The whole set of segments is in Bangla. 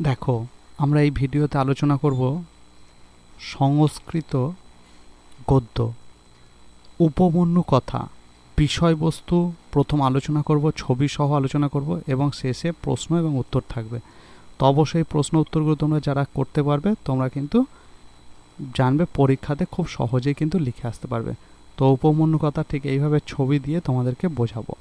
দেখো, আমরা এই ভিডিওতে আলোচনা করব সংস্কৃত গদ্য। উপমন্যু কথা, বিষয়বস্তু, প্রথম আলোচনা করব ছবি সহ আলোচনা করব এবং শেষে প্রশ্ন এবং উত্তর থাকবে। তো অবশ্যই প্রশ্ন উত্তরগুলো তোমরা যারা করতে পারবে, তোমরা কিন্তু জানবে, পরীক্ষাতে খুব সহজেই কিন্তু লিখে আসতে পারবে। তো উপমন্যু কথা ঠিক এইভাবে ছবি দিয়ে তোমাদেরকে বোঝাবো।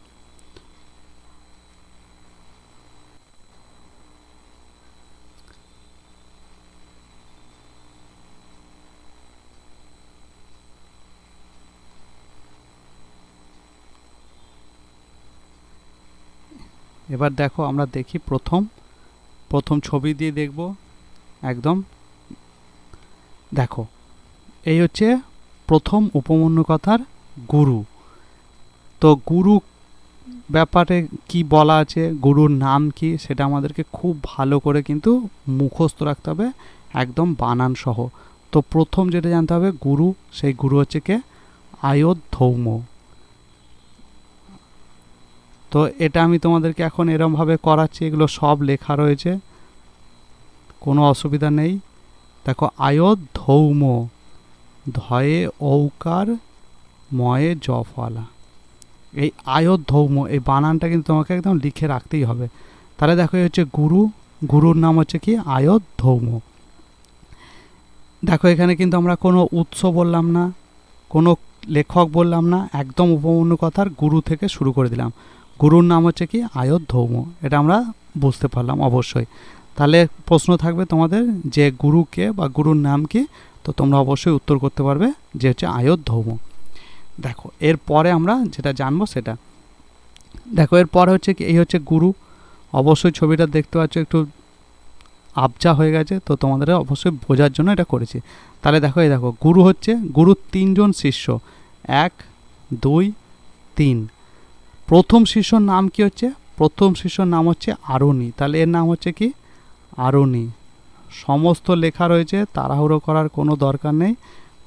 এবার দেখো আমরা দেখি প্রথম প্রথম ছবি দিয়ে দেখব, একদম। দেখো, এই হচ্ছে প্রথম উপমন্যু কথার গুরু। তো গুরু ব্যাপারে কি বলা আছে, গুরুর নাম কি, সেটা আমাদেরকে খুব ভালো করে কিন্তু মুখস্থ রাখতে হবে, একদম বানান সহ। তো প্রথম যেটা জানতে হবে, গুরু, সেই গুরু হচ্ছে কে? আয়োধৌম তো এটা আমি তোমাদেরকে এখন এরমভাবে করাচ্ছি, এগুলো সব লেখা রয়েছে। কোনো অসুবিধা নেই। দেখো আয়ত ধৌম ধয়ে ঔকার, ময়ে জফলা। এই আয়োধৌম, এই বানানটা কিন্তু তোমাকে একদম লিখে রাখতেই হবে। তাহলে দেখো, এই হচ্ছে গুরু। গুরুর নাম হচ্ছে কি? আয়ত ধৌম দেখো, এখানে কিন্তু আমরা কোনো উৎস বললাম না, কোনো লেখক বললাম না, একদম উপমন্য কথার গুরু থেকে শুরু করে দিলাম। গুরুর নাম হচ্ছে কি? আয়োধৌম এটা আমরা বুঝতে পারলাম অবশ্যই। তাহলে প্রশ্ন থাকবে তোমাদের যে গুরুকে বা গুরুর নাম কি? তো তোমরা অবশ্যই উত্তর করতে পারবে যে হচ্ছে আয়োধৌম দেখো, এরপরে আমরা যেটা জানব সেটা। দেখো, এরপরে হচ্ছে কি? এই হচ্ছে গুরু। অবশ্যই ছবিটা দেখতে পাচ্ছ, একটু আবজা হয়ে গেছে, তো তোমাদের অবশ্যই বোঝার জন্য এটা করেছি। তাহলে দেখো, এই দেখো, গুরু হচ্ছে, গুরুর তিনজন শিষ্য। এক, দুই, তিন। প্রথম শিষ্যর নাম কি হচ্ছে? প্রথম শিষ্যর নাম হচ্ছে আরণি তাহলে এর নাম হচ্ছে কি? আরণি সমস্ত লেখা রয়েছে, তাড়াহুড়ো করার কোনো দরকার নেই।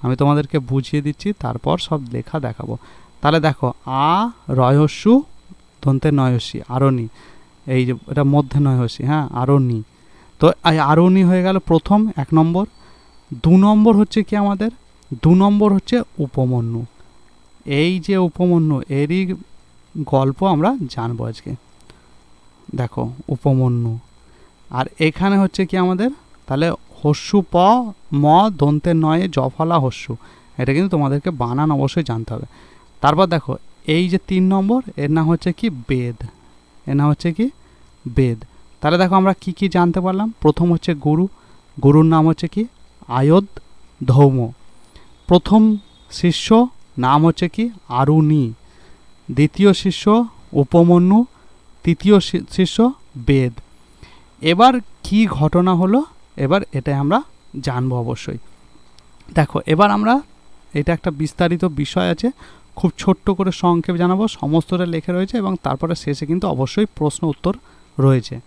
আমি তোমাদেরকে বুঝিয়ে দিচ্ছি, তারপর সব লেখা দেখাবো। তাহলে দেখো, আ রয়স্যু দন্তে নয়সী আরণি এই যে, এটা মধ্যে নয়সী হ্যাঁ আরণি তো এই আরণি হয়ে গেল প্রথম, এক নম্বর। দু নম্বর হচ্ছে কি আমাদের? দু নম্বর হচ্ছে উপমন্যু। এই যে উপমন্যু, এরই গল্প আমরা জানব আজকে। দেখো, উপমন্যু। আর এখানে হচ্ছে কি আমাদের? তাহলে হস্যু প, ম দন্তের নয়ে জফলা হস্যু। এটা কিন্তু তোমাদেরকে বানান অবশ্যই জানতে হবে। তারপর দেখো, এই যে তিন নম্বর, এর নাম হচ্ছে কি? বেদ। এর নাম হচ্ছে কি? বেদ। তাহলে দেখো আমরা কি কি জানতে পারলাম? প্রথম হচ্ছে গুরু। গুরুর নাম হচ্ছে কি? আয়োধ ধৌম। প্রথম শিষ্য নাম হচ্ছে কি? আরুণী। দ্বিতীয় শিষ্য উপমন্যু, তৃতীয় শিষ্য বেদ। এবার কি ঘটনা হলো? এবার এটাই আমরা জানব অবশ্যই। দেখো, এবার আমরা, এটা একটা বিস্তারিত বিষয় আছে, খুব ছোট্ট করে সংক্ষেপ জানাব, সমস্তটা লেখা রয়েছে এবং তারপরে শেষে কিন্তু অবশ্যই প্রশ্ন উত্তর রয়েছে।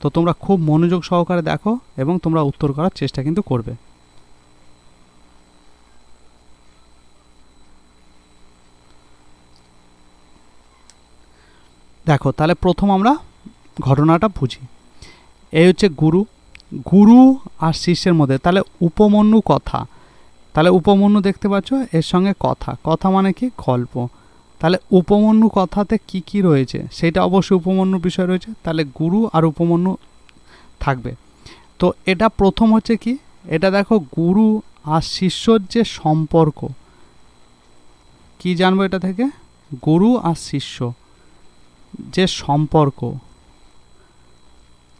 তো তোমরা খুব মনোযোগ সহকারে দেখো এবং তোমরা উত্তর করার চেষ্টা কিন্তু করবে। দেখো, তাহলে প্রথম আমরা ঘটনাটা বুঝি। এই হচ্ছে গুরু। গুরু আর শিষ্যের মধ্যে, তাহলে উপমন্যু কথা। তাহলে উপমন্যু দেখতে পাচ্ছ, এর সঙ্গে কথা। কথা মানে কি? গল্প। তাহলে উপমন্যু কথাতে কি কি রয়েছে? সেটা অবশ্যই উপমন্যুর বিষয় রয়েছে। তাহলে গুরু আর উপমন্যু থাকবে। তো এটা প্রথম হচ্ছে কি? এটা দেখো, গুরু আর শিষ্যর যে সম্পর্ক। কি জানব এটা থেকে? গুরু আর শিষ্য। যে সম্পর্ক,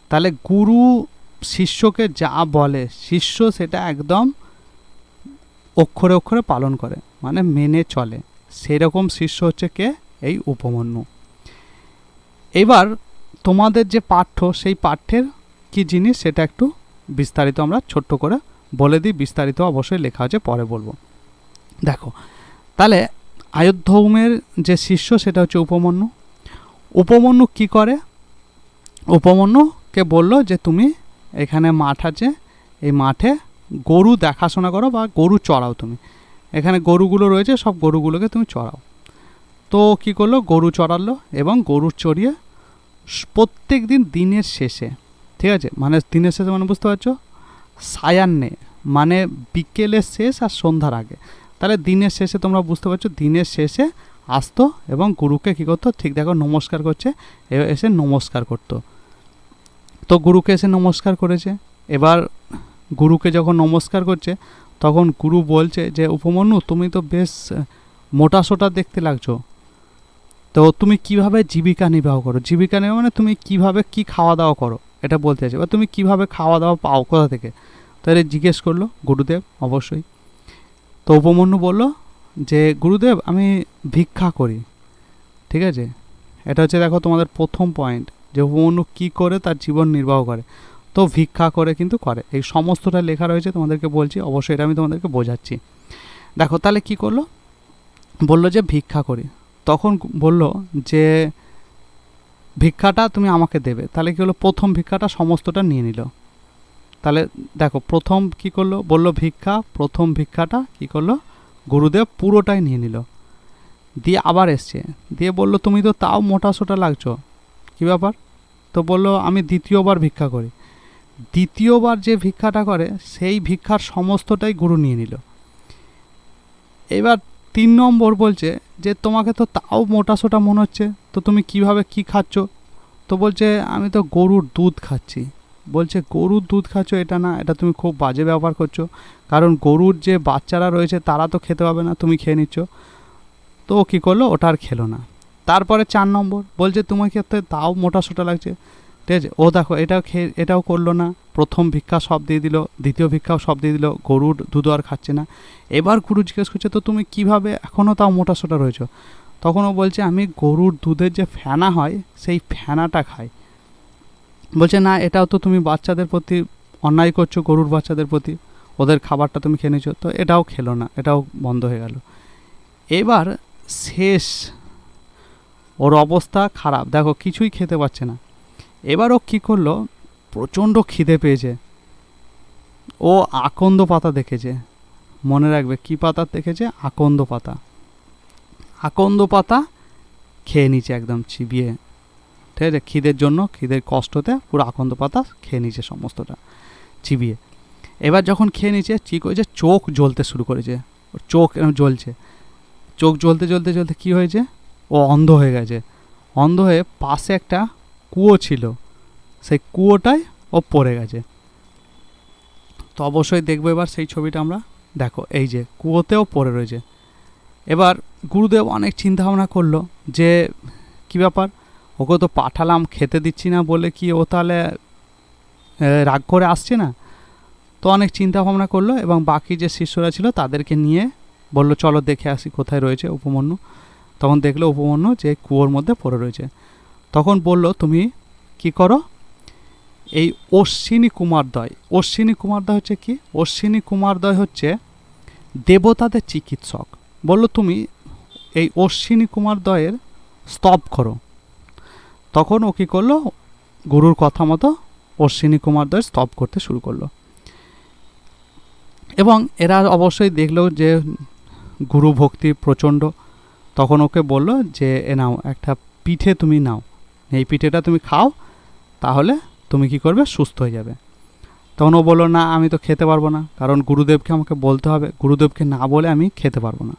তাহলে গুরু শিষ্যকে যা বলে, শিষ্য সেটা একদম অক্ষরে অক্ষরে পালন করে মানে মেনে চলে। সেরকম শিষ্য হচ্ছে কে? এই উপমন্যু। এবার তোমাদের যে পাঠ্য, সেই পাঠ্যের কি জিনিস সেটা একটু বিস্তারিত আমরা ছোট্ট করে বলে দিই, বিস্তারিত অবশ্যই লেখা আছে, পরে বলব। দেখো, তাহলে আয়োধ্যৌমের যে শিষ্য, সেটা হচ্ছে উপমন্যু। উপমন্যু কি করে? উপমন্যুকে বলল যে তুমি এখানে মাঠ আছে, এই মাঠে গরু দেখাশোনা করো বা গরু চড়াও তুমি। এখানে গরুগুলো রয়েছে, সব গরুগুলোকে তুমি চড়াও। তো কি করল? গরু চড়ালো এবং গরু চড়িয়ে প্রত্যেক দিন দিনের শেষে, ঠিক আছে? মানে দিনের শেষে মানে বুঝতে পারছ? সায়ান্নে মানে বিকেলের শেষ আর সন্ধ্যার আগে। তাহলে দিনের শেষে তোমরা বুঝতে পারছ, দিনের শেষে আসতো এবং গুরুকে কী করতো? ঠিক দেখো, নমস্কার করছে এসে নমস্কার করতো। তো গুরুকে এসে নমস্কার করেছে। এবার গুরুকে যখন নমস্কার করছে, তখন গুরু বলছে যে, উপমন্যু, তুমি তো বেশ মোটা সোটা দেখতে লাগছো। তো তুমি কীভাবে জীবিকা নির্বাহ করো? জীবিকা নির্বাহ মানে তুমি কীভাবে কি খাওয়া দাওয়া করো? এটা বলতে চাইছে। বা তুমি কীভাবে খাওয়া দাওয়া পাও? কোথা থেকে? তাহলে জিজ্ঞেস করল, গুরুদেব, অবশ্যই। তো উপমন্যু বলল যে, গুরুদেব, আমি ভিক্ষা করি। ঠিক আছে? এটা হচ্ছে দেখো তোমাদের প্রথম পয়েন্ট যে উপমন্যু কী করে তার জীবন নির্বাহ করে। তো ভিক্ষা করে কিন্তু করে। এই সমস্তটা লেখা রয়েছে, তোমাদেরকে বলছি, অবশ্যই এটা আমি তোমাদেরকে বোঝাচ্ছি। দেখো, তাহলে কি করল? বলল যে, ভিক্ষা করি। তখন বলল যে, ভিক্ষাটা তুমি আমাকে দেবে। তাহলে কি হলো? প্রথম ভিক্ষাটা সমস্তটা নিয়ে নিল। তাহলে দেখো, প্রথম কি করল? বলল ভিক্ষা, প্রথম ভিক্ষাটা কি করল? গুরুদেব পুরোটাই নিয়ে নিল। দিয়ে আবার এসছে। দিয়ে বলল, তুমি তো তাও মোটা সোটা লাগছো। কী ব্যাপার? তো বলল, আমি দ্বিতীয়বার ভিক্ষা করি। দ্বিতীয়বার যে ভিক্ষাটা করে, সেই ভিক্ষার সমস্তটাই গুরু নিয়ে নিল। এবার তিন নম্বর বলছে যে, তোমাকে তো তাও মোটা সোটা মনে হচ্ছে। তো তুমি কীভাবে কি খাচ্ছ? তো বলছে, আমি তো গরুর দুধ খাচ্ছি। বলছে, গরুর দুধ খাচ্ছ, এটা না, এটা তুমি খুব বাজে ব্যবহার করছ। কারণ গরুর যে বাচ্চারা রয়েছে, তারা তো খেতে পাবে না, তুমি খেয়ে নিচ্ছ। তো ও কী করল, ওটা আর খেলো না। তারপরে চার নম্বর বলছে, তোমার ক্ষেত্রে তাও মোটা সোটা লাগছে। ঠিক আছে, ও দেখো, এটাও খেয়ে এটাও করল না। প্রথম ভিক্ষা সব দিয়ে দিল, দ্বিতীয় ভিক্ষাও সব দিয়ে দিল, গরুর দুধ আর খাচ্ছে না। এবার গুরু জিজ্ঞেস করছে, তো তুমি কীভাবে এখনও তাও মোটা সোটা রয়েছো? তখন ও বলছে, আমি গরুর দুধের যে ফেনা হয়, সেই ফেনাটা খাই। বলছে, না, এটাও তো তুমি বাচ্চাদের প্রতি অন্যায় করছ, গরুর বাচ্চাদের প্রতি। ওদের খাবারটা তুমি খেয়ে নিচ্ছ তো এটাও খেলো না, এটাও বন্ধ হয়ে গেল। এবার শেষ, ওর অবস্থা খারাপ। দেখো, কিছুই খেতে পারছে না। এবার ও কী করল? প্রচণ্ড খিদে পেয়েছে। ও আকন্দ পাতা দেখেছে। মনে রাখবে, কী পাতা দেখেছে? আকন্দ পাতা। আকন্দ পাতা খেয়ে নিচে একদম, চিবিয়ে। ঠিক আছে খিদের জন্য, খিদের কষ্টতে পুরো আকন্দ পাতা খেয়ে নিচে সমস্তটা, চিবিয়ে। এবার যখন খেয়ে নিচে কী করেছে চোখ জ্বলতে শুরু করেছে। ওর চোখ এরকম জ্বলছে। চোখ জ্বলতে জ্বলতে জ্বলতে কী হয়েছে? ও অন্ধ হয়ে গেছে। অন্ধ হয়ে পাশে একটা কুয়ো ছিল। সেই কুয়োটায় ও পড়ে গেছে। তো অবশ্যই দেখব এবার সেই ছবিটা আমরা। দেখো, এই যে কুয়োতেও পড়ে রয়েছে। এবার গুরুদেব অনেক চিন্তা ভাবনা করল যে, কি ব্যাপার? ওকে তো পাঠালাম, খেতে দিচ্ছি না বলে কি ও তাহলে রাগ করে আসছে না? তো অনেক চিন্তা ভাবনা করল এবং বাকি যে শিষ্যরা ছিল তাদেরকে নিয়ে বলল, চলো দেখে আসি কোথায় রয়েছে উপমন্যু। তখন দেখল উপমন্যু যে কুয়োর মধ্যে পড়ে রয়েছে। তখন বলল, তুমি কি করো? এই অশ্বিনী কুমারদয় অশ্বিনী কুমারদয় হচ্ছে কি? অশ্বিনী কুমারদয় হচ্ছে দেবতাদের চিকিৎসক। বলল, তুমি এই অশ্বিনী কুমারদয়ের স্তব করো। তখন ও কী করল? গুরুর কথা মতো অশ্বিনী কুমারদয় স্তব করতে শুরু করল। এবং এরা অবশ্যই দেখল যে গুরু ভক্তি প্রচণ্ড। তখন ওকে বলল যে, এ নাও, একটা পিঠে তুমি নাও। এই পিঠেটা তুমি খাও, তাহলে তুমি কি করবে? সুস্থ হয়ে যাবে। তখন ও বলল, না, আমি তো খেতে পারব না। কারণ গুরুদেবকে আমাকে বলতে হবে। গুরুদেবকে না বলে আমি খেতে পারব না।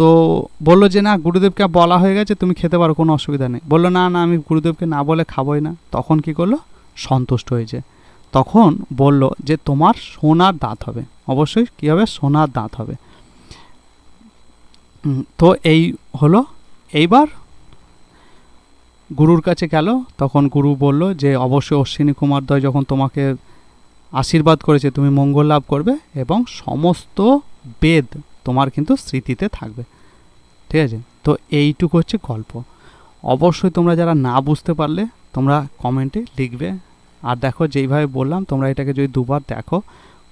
তো বলল যে, না, গুরুদেবকে বলা হয়ে গেছে, তুমি খেতে পারো, কোনো অসুবিধা নেই। বলল, না না, আমি গুরুদেবকে না বলে খাবোই না। তখন কি করল? সন্তুষ্ট হয়েছে। তখন বলল যে, তোমার সোনার দাঁত হবে। অবশ্যই কী হবে? সোনার দাঁত হবে। তো এই হলো। এইবার গুরুর কাছে গেল। তখন গুরু বলল যে, অবশ্যই অশ্বিনী কুমার কুমারদয় যখন তোমাকে আশীর্বাদ করেছে, তুমি মঙ্গল লাভ করবে এবং সমস্ত বেদ তোমার কিন্তু স্মৃতিতে থাকবে। ঠিক আছে? তো এইটুকু হচ্ছে গল্প। অবশ্যই তোমরা যারা না বুঝতে পারলে, তোমরা কমেন্টে লিখবে। আর দেখো যেইভাবে বললাম, তোমরা এটাকে যদি দুবার দেখো,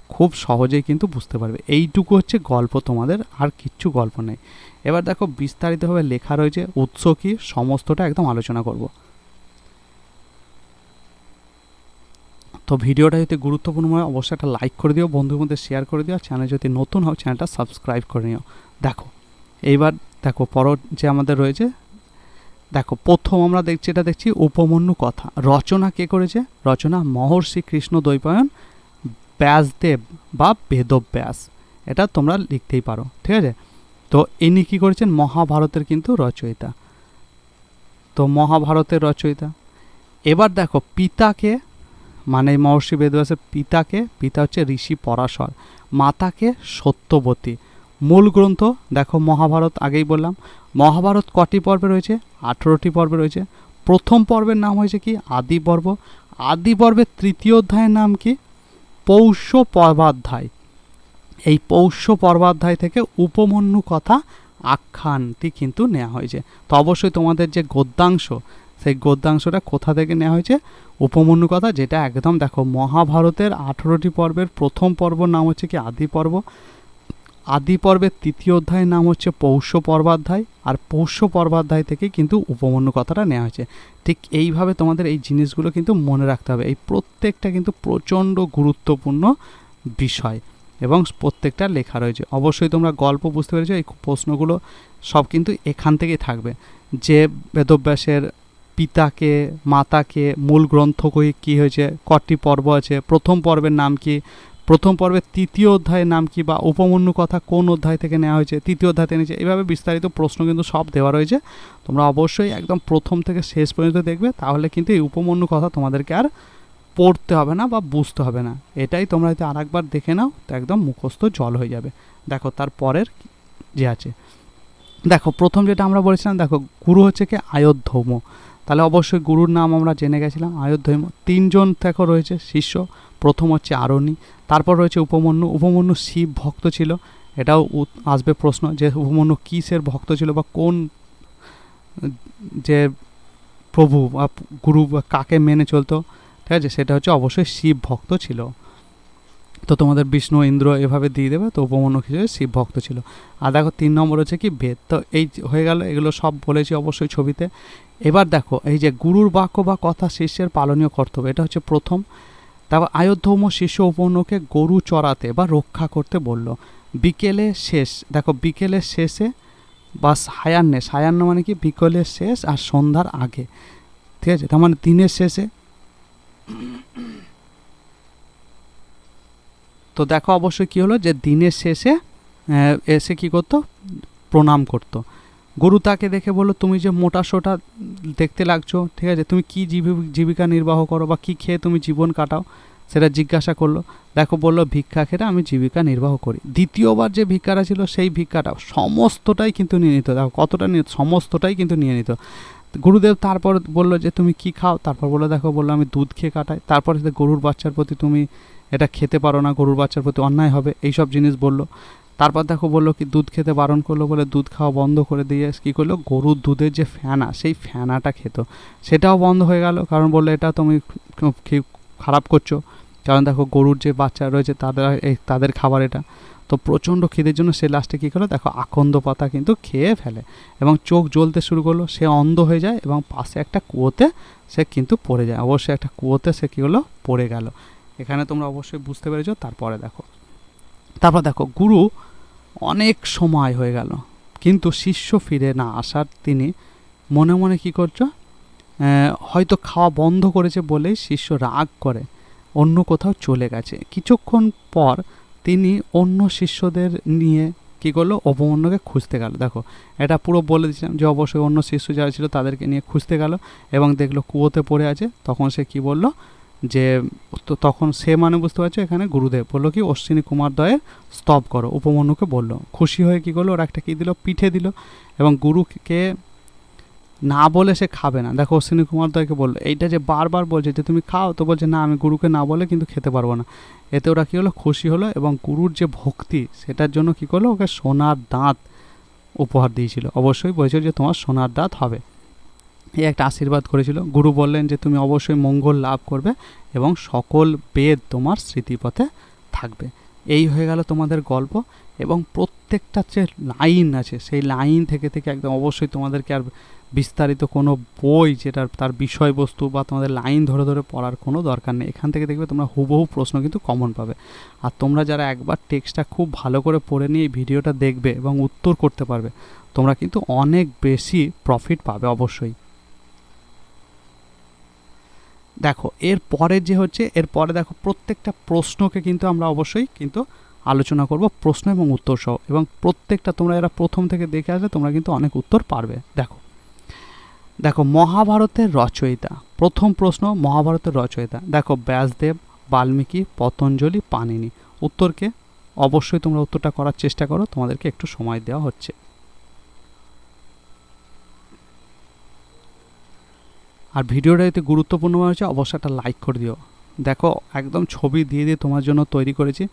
খুব সহজেই কিন্তু বুঝতে পারবে। এইটুকু হচ্ছে গল্প তোমাদের, আর কিচ্ছু গল্প নেই। এবার দেখো বিস্তারিতভাবে লেখা রয়েছে, উৎস কী, সমস্তটা একদম আলোচনা করব। তো ভিডিওটা যদি গুরুত্বপূর্ণ হয়, অবশ্যই একটা লাইক করে দিও বন্ধুর মধ্যে শেয়ার করে দিও চ্যানেল যদি নতুন হয় চ্যানেলটা সাবস্ক্রাইব করে নিও। দেখো, এইবার দেখো পর যে আমাদের রয়েছে, দেখো, প্রথম আমরা দেখছি এটা দেখছি, উপমন্যু কথা। রচনা কে করেছে? রচনা মহর্ষি কৃষ্ণ দ্বৈপায়ন, ব্যাসদেব বা বেদব্যাস। এটা তোমরা লিখতেই পারো, ঠিক আছে? তো ইনি কী করেছেন? মহাভারতের কিন্তু রচয়িতা। তো মহাভারতের রচয়িতা। এবার দেখো, পিতাকে মানে মহর্ষি বেদব্যাসের পিতাকে, পিতা হচ্ছে ঋষি পরাশর, মাতাকে সত্যবতী। মূল গ্রন্থ, দেখো মহাভারত, আগেই বললাম। মহাভারত কটি পর্বে রয়েছে? আঠেরোটি পর্বে রয়েছে। প্রথম পর্বের নাম হয়েছে কি? আদি পর্ব। আদি পর্বের তৃতীয় অধ্যায়ের নাম কি? পৌষ পর্বাধ্যায়। এই পৌষ পর্বাধ্যায় থেকে উপমন্যু কথা আখ্যানটি কিন্তু নেওয়া হয়েছে। তো অবশ্যই তোমাদের যে গদ্যাংশ সেই গদ্যাংশটা কোথা থেকে নেওয়া হয়েছে? উপমন্যু কথা যেটা একদম দেখো, মহাভারতের আঠেরোটি পর্বের প্রথম পর্ব নাম হচ্ছে কি? আদি পর্ব। আদি পর্বের তৃতীয় অধ্যায়ের নাম হচ্ছে পৌষ পর্বাধ্যায়, আর পৌষ পর্বাধ্যায় থেকে কিন্তু উপমন্যু কথাটা নেওয়া হয়েছে। ঠিক এইভাবে তোমাদের এই জিনিসগুলো কিন্তু মনে রাখতে হবে। এই প্রত্যেকটা কিন্তু প্রচণ্ড গুরুত্বপূর্ণ বিষয় এবং প্রত্যেকটা লেখা রয়েছে। অবশ্যই তোমরা গল্প বুঝতে পেরেছ, এই প্রশ্নগুলো সব কিন্তু এখান থেকেই থাকবে। যে বেদব্যাসের পিতাকে, মাতাকে, মূল গ্রন্থ কী হয়েছে? কটি পর্ব আছে? প্রথম পর্বের নাম কি? প্রথম পর্বের তৃতীয় অধ্যায়ের নাম কি বা উপমন্যু কথা কোন অধ্যায় থেকে নেওয়া হয়েছে? তৃতীয় অধ্যায় থেকে নিয়েছে এইভাবে বিস্তারিত প্রশ্ন কিন্তু সব দেওয়া রয়েছে। তোমরা অবশ্যই একদম প্রথম থেকে শেষ পর্যন্ত দেখবে, তাহলে কিন্তু এই উপমন্যু কথা তোমাদেরকে আর পড়তে হবে না বা বুঝতে হবে না। এটাই তোমরা যদি আরেকবার দেখে নাও, তো একদম মুখস্থ জল হয়ে যাবে। দেখো, তার পরের যে আছে। দেখো, প্রথম যেটা আমরা বলেছিলাম, দেখো, গুরু হচ্ছে কি? আয়োধ্যৌম। তাহলে অবশ্যই গুরুর নাম আমরা জেনে গেছিলাম আয়োধ্যৌম তিনজন দেখো রয়েছে, শিষ্য। প্রথম হচ্ছে আরণি তারপর রয়েছে উপমন্যু। উপমন্যু শিব ভক্ত ছিল, এটাও আসবে প্রশ্ন যে উপমন্যু কিসের ভক্ত ছিল বা কোন, যে প্রভু বা গুরু বা কাকে মেনে চলতো, ঠিক আছে? সেটা হচ্ছে অবশ্যই শিব ভক্ত ছিল। তো তোমাদের বিষ্ণু ইন্দ্র এভাবে দিয়ে দেবে, তো উপমন্যু হিসেবে শিব ভক্ত ছিল। আর দেখো, তিন নম্বর হচ্ছে কি বেদ। তো এই হয়ে গেল, এগুলো সব বলেছি অবশ্যই ছবিতে। এবার দেখো, এই যে গুরুর বাক্য বা কথা শিষ্যের পালনীয় কর্তব্য, এটা হচ্ছে প্রথম। তারপর আয়োধ্যম শিষ্য উপন্যকে গরু চড়াতে বা রক্ষা করতে বলল। বিকেলে শেষ, দেখো বিকেলের শেষে বা সায়ান্নে সায়ান্ন মানে কি বিকেলের শেষ আর সন্ধ্যার আগে। ঠিক আছে? তার মানে দিনের শেষে। তো দেখো অবশ্যই কী হলো যে দিনের শেষে এসে কি করতো? প্রণাম করতো। গুরু তাকে দেখে বলল, তুমি যে মোটা সোটা দেখতে লাগছো, ঠিক আছে? তুমি কি জীবি- জীবিকা নির্বাহ করো বা কি খেয়ে তুমি জীবন কাটাও? সেটা জিজ্ঞাসা করল। দেখো বলল, ভিক্ষা খেতে আমি জীবিকা নির্বাহ করি। দ্বিতীয়বার যে ভিক্ষাটা ছিল, সেই ভিক্ষাটা সমস্তটাই কিন্তু নিয়ে নিত। দেখো কতটা নিয়ে, সমস্তটাই কিন্তু নিয়ে নিত। গুরুদেব তারপর বলল যে, তুমি কি খাও? তারপর বলল, দেখো, বলল, আমি দুধ খেয়ে কাটাই। তারপর গরুর বাচ্চার প্রতি তুমি এটা খেতে পারো না, গরুর বাচ্চার প্রতি অন্যায় হবে, এইসব জিনিস বলল। তারপর দেখো বলল কি, দুধ খেতে বারণ করল বলে দুধ খাওয়া বন্ধ করে দিয়ে কী করল, গরুর দুধের যে ফ্যানা সেই ফ্যানাটা খেত। সেটাও বন্ধ হয়ে গেল, কারণ বলল, এটা তুমি খারাপ করছ? কারণ দেখো গরুর যে বাচ্চা রয়েছে, তাদের, এই তাদের খাবার এটা। তো প্রচণ্ড খিদের জন্য সে লাস্টে কী করল, দেখো আকন্দ পাতা কিন্তু খেয়ে ফেলে এবং চোখ জ্বলতে শুরু করল। সে অন্ধ হয়ে যায় এবং পাশে একটা কুয়োতে সে কিন্তু পড়ে যায়। অবশ্যই একটা কুয়োতে সে কী হলো পড়ে গেল। এখানে তোমরা অবশ্যই বুঝতে পেরেছ, তারপরে দেখো। তারপর দেখো, গুরু অনেক সময় হয়ে গেল, কিন্তু শিষ্য ফিরে না আসার তিনি মনে মনে কি করছ? হয়তো খাওয়া বন্ধ করেছে বলেই শিষ্য রাগ করে, অন্য কোথাও চলে গেছে। কিছুক্ষণ পর তিনি অন্য শিষ্যদের নিয়ে কী করল? অপমন্যকে খুঁজতে গেল। দেখো, এটা পুরো বলে দিয়েছিলাম যে অবশ্যই অন্য শিষ্য যারা ছিল তাদেরকে নিয়ে খুঁজতে গেল এবং দেখল কুয়োতে পড়ে আছে। তখন সে কি বলল? যে তখন সে মানে বুঝতে পারছ এখানে গুরুদেব বলল কি, অশ্বিনী কুমার দয়ের স্তব করো। উপমন্যুকে বলল, খুশি হয়ে কি করল? ওরা একটা কী দিল? পিঠে দিল। এবং গুরুকে না বলে সে খাবে না। দেখো, অশ্বিনী কুমার দয়কে বলল, এইটা যে বারবার বলছে যে তুমি খাও, তো বলছে, না, আমি গুরুকে না বলে কিন্তু খেতে পারব না। এতে ওরা কী হলো? খুশি হলো এবং গুরুর যে ভক্তি, সেটার জন্য কী করল? ওকে সোনার দাঁত উপহার দিয়েছিল। অবশ্যই বলেছিল যে তোমার সোনার দাঁত হবে। এই একটা আশীর্বাদ করেছিল। গুরু বললেন যে, তুমি অবশ্যই মঙ্গল লাভ করবে এবং সকল বেদ তোমার স্মৃতিপথে থাকবে। এই হয়ে গেল তোমাদের গল্প এবং প্রত্যেকটা যে লাইন আছে, সেই লাইন থেকে থেকে একদম অবশ্যই তোমাদেরকে আর বিস্তারিত কোনো বই যেটার তার বিষয়বস্তু বা তোমাদের লাইন ধরে ধরে পড়ার কোনো দরকার নেই। এখান থেকে দেখবে তোমরা হুবহু প্রশ্ন কিন্তু কমন পাবে। আর তোমরা যারা একবার টেক্সটটা খুব ভালো করে পড়ে নিয়ে এই ভিডিওটা দেখবে এবং উত্তর করতে পারবে, তোমরা কিন্তু অনেক বেশি প্রফিট পাবে অবশ্যই। দেখো, এর পরে যে হচ্ছে, এর পরে দেখো প্রত্যেকটা প্রশ্নকে কিন্তু আমরা অবশ্যই কিন্তু আলোচনা করব, প্রশ্ন এবং উত্তর সহ। এবং প্রত্যেকটা তোমরা এরা প্রথম থেকে দেখে আসলে তোমরা কিন্তু অনেক উত্তর পারবে। দেখো দেখো, মহাভারতের রচয়িতা। প্রথম প্রশ্ন, মহাভারতের রচয়িতা। দেখো, ব্যাসদেব, বাল্মীকি, পতঞ্জলি পানিনি উত্তরকে অবশ্যই তোমরা উত্তরটা করার চেষ্টা করো, তোমাদেরকে একটু সময় দেওয়া হচ্ছে। আর ভিডিওটা যদি গুরুত্বপূর্ণ মনে হচ্ছে অবশ্যই একটা লাইক করে দিও। দেখো, একদম ছবি দিয়ে দিয়ে তোমার জন্য তৈরি করেছি।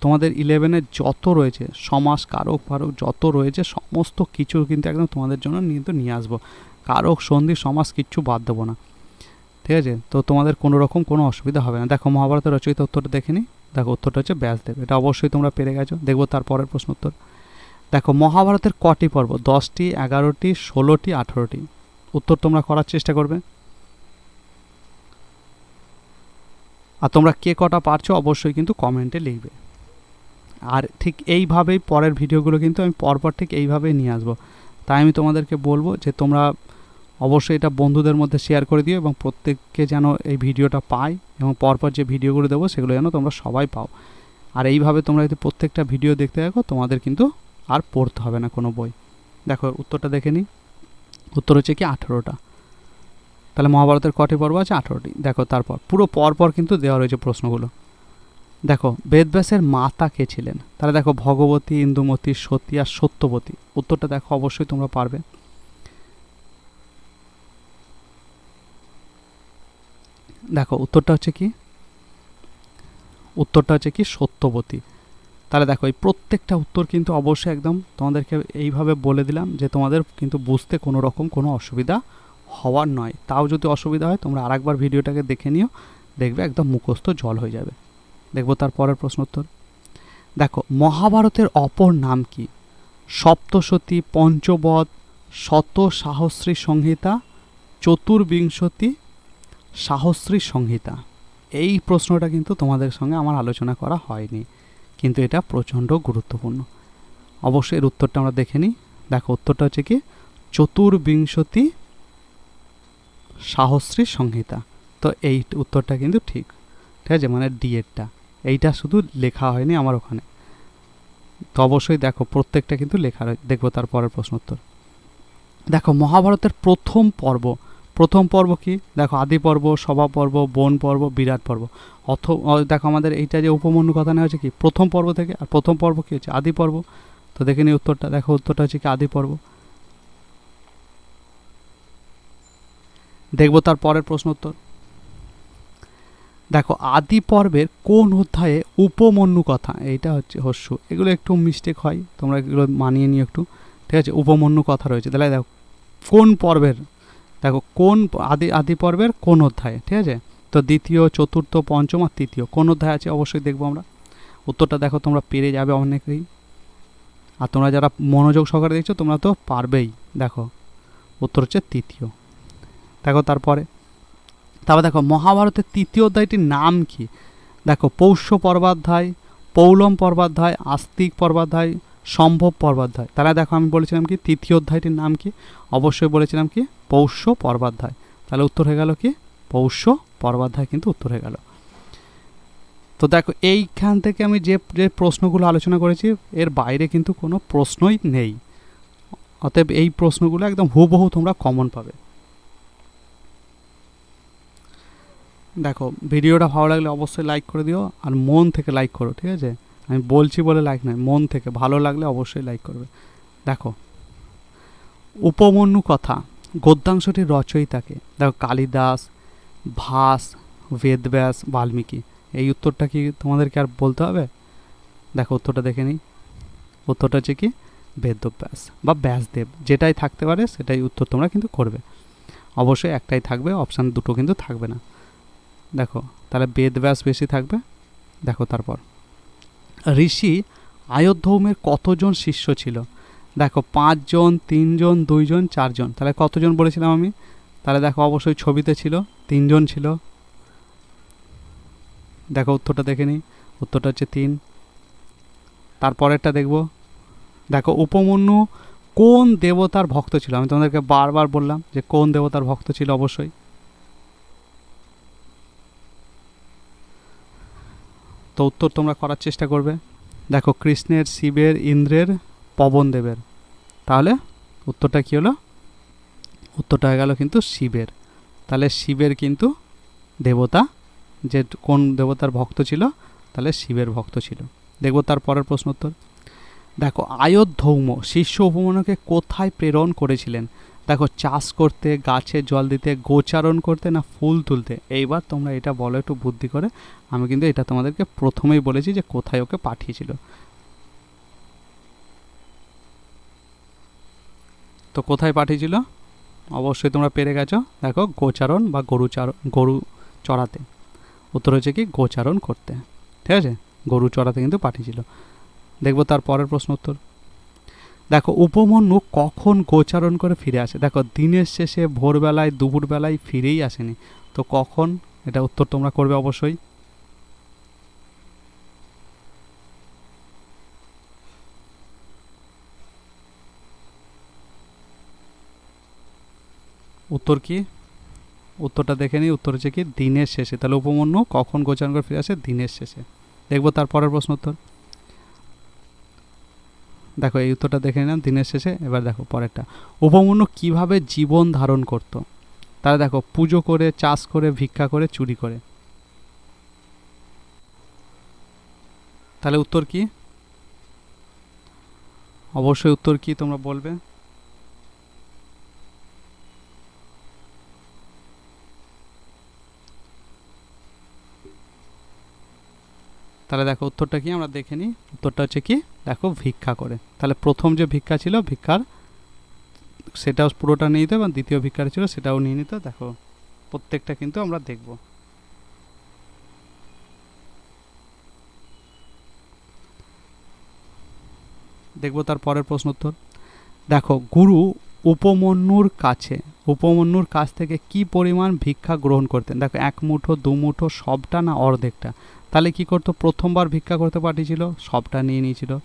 তোমাদের ইলেভেনের যত রয়েছে সমাস কারক, ফারক, যত রয়েছে, সমস্ত কিছু কিন্তু একদম তোমাদের জন্য কিন্তু নিয়ে আসব। কারক, সন্ধি সমাস কিচ্ছু বাদ দেবো না। ঠিক আছে? তো তোমাদের কোনো রকম কোনো অসুবিধা হবে না। দেখো, মহাভারতের রচয়িতা উত্তরটা দেখে নিই দেখো, উত্তরটা হচ্ছে ব্যাসদেব এটা অবশ্যই তোমরা পেরে গেছো। দেখব তারপরের প্রশ্ন উত্তর। দেখো, মহাভারতের কটি পর্ব? দশটি, এগারোটি, ষোলোটি, আঠেরোটি। উত্তর তোমরা করার চেষ্টা করবে। আর তোমরা কে কটা পারছ অবশ্যই কিন্তু কমেন্টে লিখবে। আর ঠিক এইভাবেই পরের ভিডিওগুলো কিন্তু আমি পরপর ঠিক এইভাবেই নিয়ে আসব। তাই আমি তোমাদেরকে বলব যে তোমরা অবশ্যই এটা বন্ধুদের মধ্যে শেয়ার করে দিও এবং প্রত্যেককে যেন এই ভিডিওটা পায় এবং পরপর যে ভিডিওগুলো দেবো সেগুলো যেন তোমরা সবাই পাও। আর এইভাবে তোমরা যদি প্রত্যেকটা ভিডিও দেখতে থাকো তোমাদের কিন্তু আর পড়তে হবে না কোনো বই। দেখো উত্তরটা দেখে নিই। উত্তর হচ্ছে কি আঠেরোটা। তাহলে মহাভারতের কটি পর্ব আছে? আঠেরোটি। দেখো, তারপর। পুরো পরপর কিন্তু দেওয়া রয়েছে প্রশ্নগুলো। দেখো, বেদব্যাসের মাতা কে ছিলেন? তাহলে দেখো, ভগবতী, ইন্দুমতী, সতী আর সত্যবতী। উত্তরটা দেখো, অবশ্যই তোমরা পারবে। দেখো, উত্তরটা হচ্ছে কি? উত্তরটা হচ্ছে কি? সত্যবতী। তাহলে দেখো, এই প্রত্যেকটা উত্তর কিন্তু অবশ্যই একদম তোমাদেরকে এইভাবে বলে দিলাম যে তোমাদের কিন্তু বুঝতে কোনো রকম কোনো অসুবিধা হওয়ার নয়। তাও যদি অসুবিধা হয়, তোমরা আরেকবার ভিডিওটাকে দেখে নিও। দেখবে একদম মুখস্থ জল হয়ে যাবে। দেখব তার পরের প্রশ্ন উত্তর দেখো, মহাভারতের অপর নাম কি? সপ্তশতী পঞ্চবধ শত সাহস্রী সংহিতা, চতুর্বিংশতি, সাহস্রী সংহিতা। এই প্রশ্নটা কিন্তু তোমাদের সঙ্গে আমার আলোচনা করা হয়নি, কিন্তু এটা প্রচণ্ড গুরুত্বপূর্ণ। অবশ্যই এর উত্তরটা আমরা দেখে নিই। দেখো, উত্তরটা হচ্ছে কি? চতুর্বিংশতি সাহস্রী সংহিতা। তো এই উত্তরটা কিন্তু ঠিক। ঠিক আছে? মানে ডিএডটা এইটা শুধু লেখা হয়নি আমার ওখানে। তো অবশ্যই দেখো, প্রত্যেকটা কিন্তু লেখা রয়েছে দেখব তার পরের প্রশ্ন উত্তর দেখো, মহাভারতের প্রথম পর্ব। প্রথম পর্ব কি? দেখো, আদি পর্ব, সভা পর্ব, বন পর্ব, বিরাট পর্ব। অথ দেখো আমাদের এইটা যে উপমন্যু কথা নেওয়া হচ্ছে কি? প্রথম পর্ব থেকে, আর প্রথম পর্ব কী হচ্ছে? আদি পর্ব। তো দেখে নিই উত্তরটা। দেখো, উত্তরটা হচ্ছে কি? আদি পর্ব। দেখব তার পরের প্রশ্ন উত্তর দেখো, আদি পর্বের কোন অধ্যায়ে উপমন্যু কথা এইটা হচ্ছে হস্য। এগুলো একটু মিস্টেক হয়, তোমরা এগুলো মানিয়ে নিও একটু। ঠিক আছে উপমন্যু কথা রয়েছে। তাহলে দেখো, কোন পর্বের, দেখো, কোন আদি আদি পর্বের কোন অধ্যায়ে, ঠিক আছে? তো দ্বিতীয়, চতুর্থ, পঞ্চম আর তৃতীয়, কোন অধ্যায় আছে অবশ্যই দেখব আমরা। উত্তরটা দেখো, তোমরা পেরে যাবে অনেকেই। আর তোমরা যারা মনোযোগ সহকারে দেখছ, তোমরা তো পারবেই। দেখো, উত্তর হচ্ছে তৃতীয়। তারপরে। তারপর দেখো, মহাভারতের তৃতীয় অধ্যায়টির নাম কি? দেখো, পৌষ্য পর্বাধ্যায়, পৌলম পর্বাধ্যায়, আস্তিক পর্বাধ্যায়, সম্ভব পর্বাধ্যায়। তাহলে দেখো আমি বলেছিলাম কি, তৃতীয় অধ্যায়টির নাম কি? অবশ্যই বলেছিলাম কি, পৌষ্য পর্বাধ্যায়। তাহলে উত্তর হয়ে গেল কি? পৌষ্য পর্বাধ্যায় কিন্তু উত্তর হয়ে গেল। তো দেখো, এইখান থেকে আমি যে যে প্রশ্নগুলো আলোচনা করেছি, এর বাইরে কিন্তু কোনো প্রশ্নই নেই। অতএব এই প্রশ্নগুলো একদম হুবহু তোমরা কমন পাবে। দেখো, ভিডিওটা ভালো লাগলে অবশ্যই লাইক করে দিও আর মন থেকে লাইক করো, ঠিক আছে? আমি বলছি বলে লাইক নয় মন থেকে ভালো লাগলে অবশ্যই লাইক করবে। দেখো, উপমন্যু কথা গদ্যাংশটির রচয়িতাকে, দেখো কালিদাস, ভাস, বেদব্যাস, বাল্মীকি, এই উত্তরটা কি তোমাদেরকে আর বলতে হবে? দেখো উত্তরটা দেখে নিই, উত্তরটা হচ্ছে কি? বেদব্যাস বা ব্যাসদেব, যেটাই থাকতে পারে সেটাই উত্তর তোমরা কিন্তু করবে। অবশ্যই একটাই থাকবে অপশান দুটো কিন্তু থাকবে না। দেখো, তাহলে বেদ ব্যাস বেশি থাকবে? দেখো তারপর। ঋষি আয়োধ্যৌমের কতজন শিষ্য ছিল? দেখো, পাঁচজন, তিনজন, দুইজন, চারজন। তাহলে কতজন বলেছিলাম আমি? তাহলে দেখো, অবশ্যই ছবিতে ছিল, তিনজন ছিল। দেখো, উত্তরটা দেখে নিই। উত্তরটা হচ্ছে তিন। তারপরেরটা দেখব। দেখো, উপমন্যু কোন দেবতার ভক্ত ছিল? আমি তোমাদেরকে বারবার বললাম যে কোন দেবতার ভক্ত ছিল? অবশ্যই। তো উত্তর তোমরা করার চেষ্টা করবে। দেখো, কৃষ্ণের, শিবের, ইন্দ্রের পবনদেবের তাহলে উত্তরটা কী হলো? উত্তরটা হয়ে গেল কিন্তু শিবের। তাহলে শিবের কিন্তু দেবতা, যে কোন দেবতার ভক্ত ছিল, তাহলে শিবের ভক্ত ছিল। দেখব তার পরের প্রশ্ন উত্তর। দেখো আয়োধ্যৌম শিষ্য উপমন্যুকে কোথায় প্রেরণ করেছিলেন? দেখো, চাষ করতে, গাছে জল দিতে, গোচারণ করতে না ফুল তুলতে, এইবার তোমরা এটা বলো একটু বুদ্ধি করে। আমি কিন্তু এটা তোমাদেরকে প্রথমেই বলেছি যে কোথায় ওকে পাঠিয়েছিল। তো কোথায় পাঠিয়েছিল? অবশ্যই তোমরা পেরে গেছো। দেখো, গোচারণ বা গরু চার গরু চড়াতে। উত্তর হচ্ছে কি, গোচারণ করতে। ঠিক আছে? গরু চড়াতে কিন্তু পাঠিয়েছিল। দেখব তার পরের প্রশ্ন উত্তর। দেখো উপমন্যু কখন গোচারণ করে ফিরে আসে। দেখো, দিনের শেষে ভোরবেলায়, দুপুরবেলায় ফিরেই আসেনি। তো কখন? এটা উত্তর তোমরা করবে অবশ্যই। উত্তর কি? উত্তরটা দেখে নিই। উত্তর হচ্ছে কি, দিনের শেষে। তাহলে উপমন্যু কখন গোচারণ করে ফিরে আসে? দিনের শেষে। দেখব তার পরের প্রশ্ন উত্তর। দেখো, এই উত্তরটা দেখে নিলাম, দিনের শেষে। এবার দেখো, পরেরটা। উপমন্যু কীভাবে জীবন ধারণ করত? তারা দেখো, পুজো করে, চাষ করে, ভিক্ষা করে, চুরি করে। তাহলে উত্তর কি? অবশ্যই উত্তর কি তোমরা বলবে? তাহলে দেখো উত্তরটা কি? আমরা দেখে নিই। উত্তরটা হচ্ছে কি? দেখো ভিক্ষা করে। তাহলে প্রথম যে ভিক্ষা ছিল, ভিক্ষার সেটাও পুরোটা নিয়ে নিত এবং দ্বিতীয় ভিক্ষার ছিল সেটাও নিয়ে নিত দেখো, প্রত্যেকটা কিন্তু আমরা দেখব। দেখব তার পরের প্রশ্ন উত্তর। দেখো, গুরু উপমন্যুর কাছে, উপমন্যুর কাছ থেকে কি পরিমাণ ভিক্ষা গ্রহণ করতেন? দেখো, এক মুঠো, দু মুঠো, সবটা না অর্ধেকটা? তাহলে কি করতো? প্রথমবার ভিক্ষা করতে পাঠিয়েছিল, সবটা নিয়ে নিয়েছিল।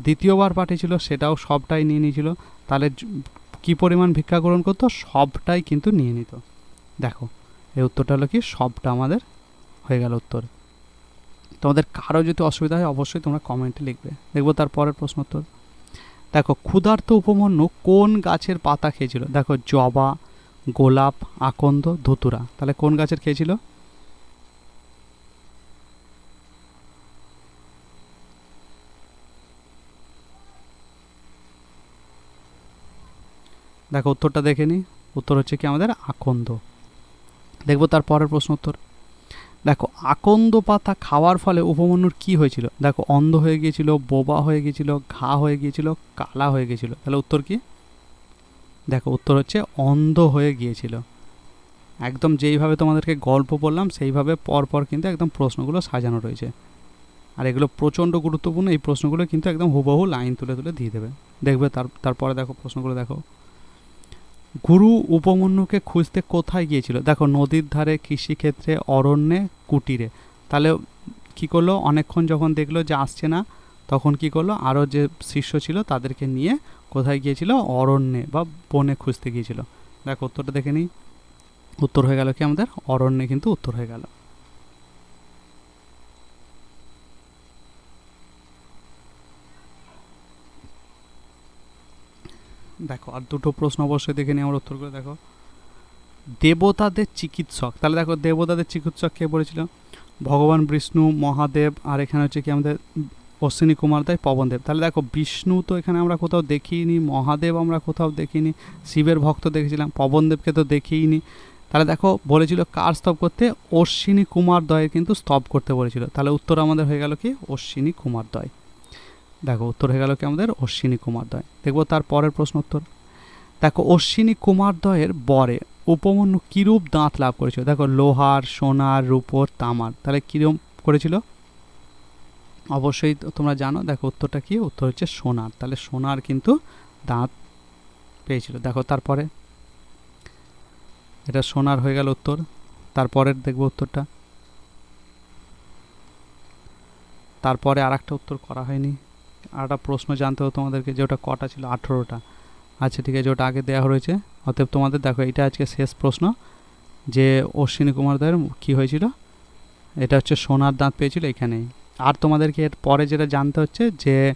দ্বিতীয়বার পাঠিয়েছিল, সেটাও সবটাই নিয়ে নিয়েছিল। তাহলে কি পরিমাণ ভিক্ষা গ্রহণ করতো? সবটাই কিন্তু নিয়ে নিত। দেখো, এই উত্তরটা হলো কি? সবটা আমাদের হয়ে গেল উত্তর। তোমাদের কারও যদি অসুবিধা হয়, অবশ্যই তোমরা কমেন্টে লিখবে। দেখব তার পরের প্রশ্ন উত্তর। দেখো, ক্ষুধার্ত উপমন্য কোন গাছের পাতা খেয়েছিল? দেখো, জবা, গোলাপ, আকন্দ, ধুতুরা। তাহলে কোন গাছের খেয়েছিল? দেখো, উত্তরটা দেখে নিই উত্তর হচ্ছে কি আমাদের আকন্দ। দেখব তার পরের প্রশ্ন উত্তর। দেখো, আকন্দ পাতা খাওয়ার ফলে উপমন্যুর কি হয়েছিল? দেখো, অন্ধ হয়ে গিয়েছিল, বোবা হয়ে গিয়েছিল, ঘা হয়ে গিয়েছিল, কালা হয়ে গিয়েছিল। তাহলে উত্তর কি? দেখো, উত্তর হচ্ছে অন্ধ হয়ে গিয়েছিল। একদম যেইভাবে তোমাদেরকে গল্প বললাম, সেইভাবে পরপর কিন্তু একদম প্রশ্নগুলো সাজানো রয়েছে। আর এগুলো প্রচণ্ড গুরুত্বপূর্ণ, এই প্রশ্নগুলো কিন্তু একদম হুবহু লাইন তুলে তুলে দিয়ে দেবে। দেখবে তার, তারপরে দেখো, প্রশ্নগুলো দেখো। গুরু উপমন্যুকে খুঁজতে কোথায় গিয়েছিল? দেখো, নদীর ধারে, কৃষিক্ষেত্রে, অরণ্যে, কুটিরে। তাহলে কি করল? অনেকক্ষণ যখন দেখল যে আসছে না, তখন কি করল? আরও যে শিষ্য ছিল তাদেরকে নিয়ে কোথায় গিয়েছিল? অরণ্যে বা বনে খুঁজতে গিয়েছিল। দেখো, উত্তরটা দেখে নিই। উত্তর হয়ে গেল কি আমাদের? অরণ্যে কিন্তু উত্তর হয়ে গেল। দেখো, আর দুটো প্রশ্ন অবশ্যই দেখে নিই আমার উত্তর করে দেখো। দেবতাদের চিকিৎসক, তাহলে দেখো দেবতাদের চিকিৎসক কে বলেছিল? ভগবান বিষ্ণু, মহাদেব, আর এখানে হচ্ছে কি আমাদের অশ্বিনী কুমার দেয় পবনদেব তাহলে দেখো, বিষ্ণু তো এখানে আমরা কোথাও দেখিনি, মহাদেব আমরা কোথাও দেখিনি, শিবের ভক্ত দেখেছিলাম পবনদেবকে তো দেখিনি তাহলে দেখো, বলেছিল কার স্তব করতে? অশ্বিনী কুমার দয়ের কিন্তু স্তব করতে বলেছিল। তাহলে উত্তর আমাদের হয়ে গেল কি? অশ্বিনী কুমার দয়। দেখো, উত্তর হয়ে গেল কি আমাদের? অশ্বিনী কুমারদ্বয় দেখব তার পরের প্রশ্ন উত্তর। দেখো, অশ্বিনী কুমারদ্বয়ের বরে উপমন্যু কীরূপ দাঁত লাভ করেছিল? দেখো, লোহার, সোনার, রূপোর, তামার। তাহলে কিরম করেছিল? অবশ্যই তোমরা জানো, দেখো, উত্তরটা কি? উত্তর হচ্ছে সোনার। তাহলে সোনার কিন্তু দাঁত পেয়েছিল। দেখো, তারপরে? এটা সোনার হয়ে গেল উত্তর। তারপরের দেখব উত্তরটা। তারপরে আর একটা উত্তর করা হয়নি। একটা প্রশ্ন জানতে হবে তোমাদেরকে যে ওটা কটা ছিল? আঠেরোটা। আচ্ছা ঠিক আছে ওটা আগে দেওয়া রয়েছে অতএব তোমাদের দেখো, এটা আজকে শেষ প্রশ্ন। যে অশ্বিনী কুমারদের কী হয়েছিল? এটা হচ্ছে সোনার দাঁত পেয়েছিল এখানেই। আর তোমাদেরকে এর পরে যেটা জানতে হচ্ছে, যে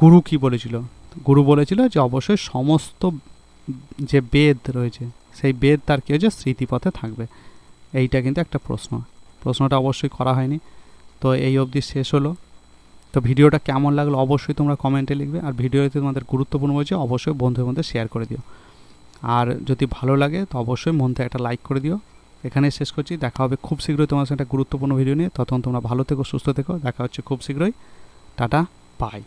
গুরু কি বলেছিল? গুরু বলেছিল যে অবশ্যই সমস্ত যে বেদ রয়েছে, সেই বেদ তার কী হয়েছে? স্মৃতিপথে থাকবে। এইটা কিন্তু একটা প্রশ্ন। প্রশ্নটা অবশ্যই করা হয়নি। তো এই অবধি শেষ হলো। তো ভিডিওটা কেমন লাগল অবশ্যই তোমরা কমেন্টে লিখবে, আর ভিডিওতে তোমাদের গুরুত্বপূর্ণ হয়েছে অবশ্যই বন্ধুদের মধ্যে শেয়ার করে দিও। আর যদি ভালো লাগে তো অবশ্যই মন থেকে একটা লাইক করে দিও। এখানে শেষ করছি, দেখা হবে খুব শীঘ্রই তোমার সাথে একটা গুরুত্বপূর্ণ ভিডিও নিয়ে। তখন তোমরা ভালো থেকো, সুস্থ থেকো, দেখা হচ্ছে খুব শীঘ্রই। Tata bye